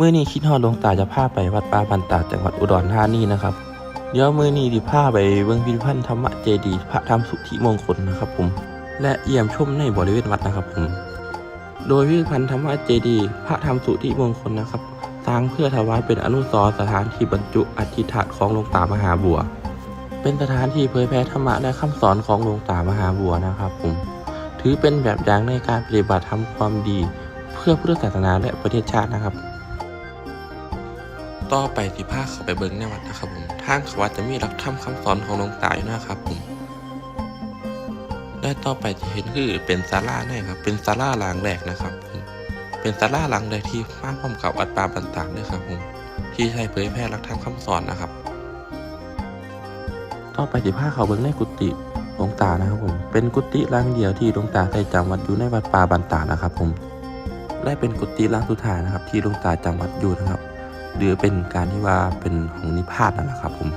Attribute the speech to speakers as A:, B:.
A: เมื่อนี้คิดฮอดลงตาจะพาไปวัดป่าบันตาจังหวัดอุดรธานีนะครับ เดี๋ยวมือนี้ดิพาไปเบิ่งพิพิธภัณฑ์ธรรมเจดีย์พระธรรมสุทธิมงคลนะครับผม และเยี่ยมชมในบริเวณวัดนะครับผม โดยพิพิธภัณฑ์ธรรมเจดีย์พระธรรมสุทธิมงคลนะครับ สร้างเพื่อถวายเป็นอนุสรณ์สถานที่บรรจุอธิษฐานของหลวงตามหาบัว เป็นสถานที่เผยแพร่ธรรมะและคำสอนของหลวงตามหาบัวนะครับผม ถือเป็นแบบอย่างในการปฏิบัติทำความดี เพื่อพุทธศาสนาและประเทศชาตินะครับ ต่อไปสิพาคเขาไปเบิ่งในวัดนะครับผมทางเขาวัดจะมีหลักธรรมคำสอนของหลวงตาอยู่นะครับผมและต่อไปจะเห็นคือเป็นศาลาในครับ เป็นศาลาหลังแรกนะครับผมเป็นศาลาหลังแรกที่สร้างพร้อมกับวัดป่าบันตากด้วยครับผมที่ใช้เผยแพร่หลักธรรมคำสอนนะครับ ต่อไปสิพาคเขาเบิ่งในกุฏิหลวงตานะครับผมเป็นกุฏิหลังเดียวที่หลวงตาเคยจำวัดอยู่ในวัดป่าบันตานะครับผมและเป็นกุฏิหลังสุดท้ายนะครับ ที่หลวงตาจำวัดอยู่นะครับ หรือเป็นการที่ว่าเป็นของนิพพานนั่นแหละครับผม